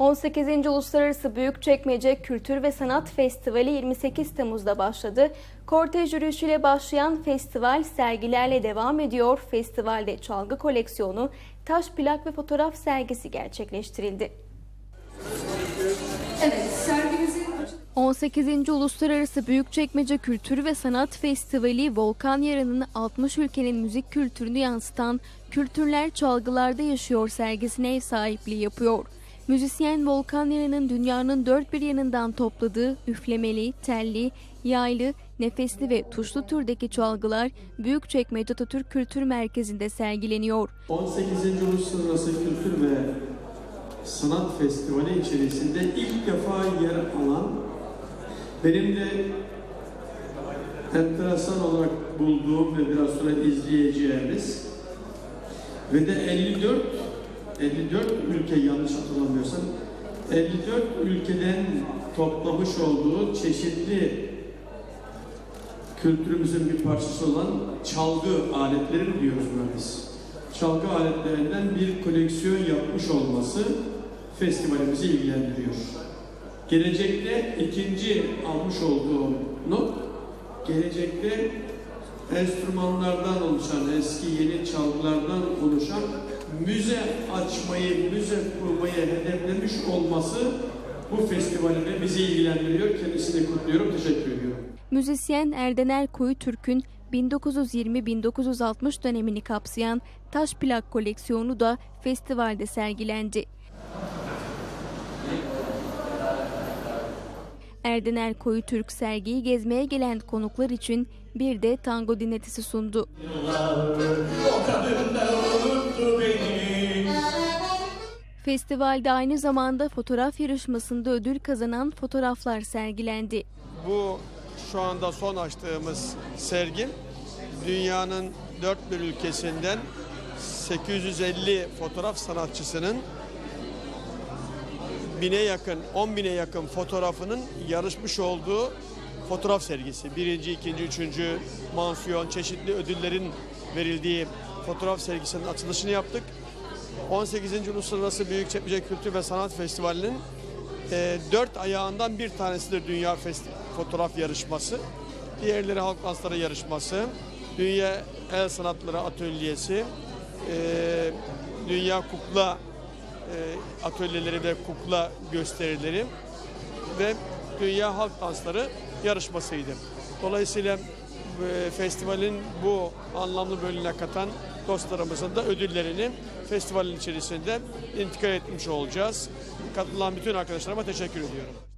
18. Uluslararası Büyükçekmece Kültür ve Sanat Festivali 28 Temmuz'da başladı. Kortej yürüyüşüyle başlayan festival sergilerle devam ediyor. Festivalde çalgı koleksiyonu, taş plak ve fotoğraf sergisi gerçekleştirildi. Evet, sergimizin 18. Uluslararası Büyükçekmece Kültür ve Sanat Festivali Volkan Yarı'nın 60 ülkenin müzik kültürünü yansıtan Kültürler Çalgılarda Yaşıyor sergisine ev sahipliği yapıyor. Müzisyen Volkan Yarı'nın dünyanın dört bir yanından topladığı üflemeli, telli, yaylı, nefesli ve tuşlu türdeki çalgılar Büyükçekmece Atatürk Kültür Merkezi'nde sergileniyor. 18. Uluslararası Kültür ve Sanat Festivali içerisinde ilk defa yer alan benim de enteresan olarak bulduğum ve biraz sonra izleyeceğimiz ve de 54 54 ülke yanlış hatırlamıyorsam 54 ülkeden toplamış olduğu çeşitli kültürümüzün bir parçası olan çalgı aletleri diyoruz buna biz? Çalgı aletlerinden bir koleksiyon yapmış olması festivalimizi ilgilendiriyor. Gelecekte ikinci almış olduğum not, gelecekte enstrümanlardan oluşan, eski yeni çalgılardan oluşan müze açmayı, müze kurmayı hedeflemiş olması bu festivalinde bizi ilgilendiriyor. Kendisini kutluyorum, teşekkür ediyorum. Müzisyen Erdener Koyu Türk'ün 1920-1960 dönemini kapsayan taş plak koleksiyonu da festivalde sergilendi. Erdener Koyu Türk sergiyi gezmeye gelen konuklar için bir de tango dinletisi sundu. O Festivalde aynı zamanda fotoğraf yarışmasında ödül kazanan fotoğraflar sergilendi. Bu şu anda son açtığımız sergi dünyanın dört bir ülkesinden 850 fotoğraf sanatçısının bine yakın, 10 bine yakın fotoğrafının yarışmış olduğu fotoğraf sergisi. Birinci, ikinci, üçüncü mansiyon, çeşitli ödüllerin verildiği fotoğraf sergisinin açılışını yaptık. 18. Uluslararası Büyükçekmece Kültür ve Sanat Festivali'nin e, dört ayağından bir tanesidir Dünya Festi- Fotoğraf Yarışması. Diğerleri Halk Dansları Yarışması, Dünya El Sanatları Atölyesi, e, Dünya Kukla e, Atölyeleri ve Kukla Gösterileri ve Dünya Halk Dansları Yarışmasıydı. Dolayısıyla e, festivalin bu anlamlı bölümüne katan dostlarımızın da ödüllerini festivalin içerisinde intikal etmiş olacağız. Katılan bütün arkadaşlarıma teşekkür ediyorum.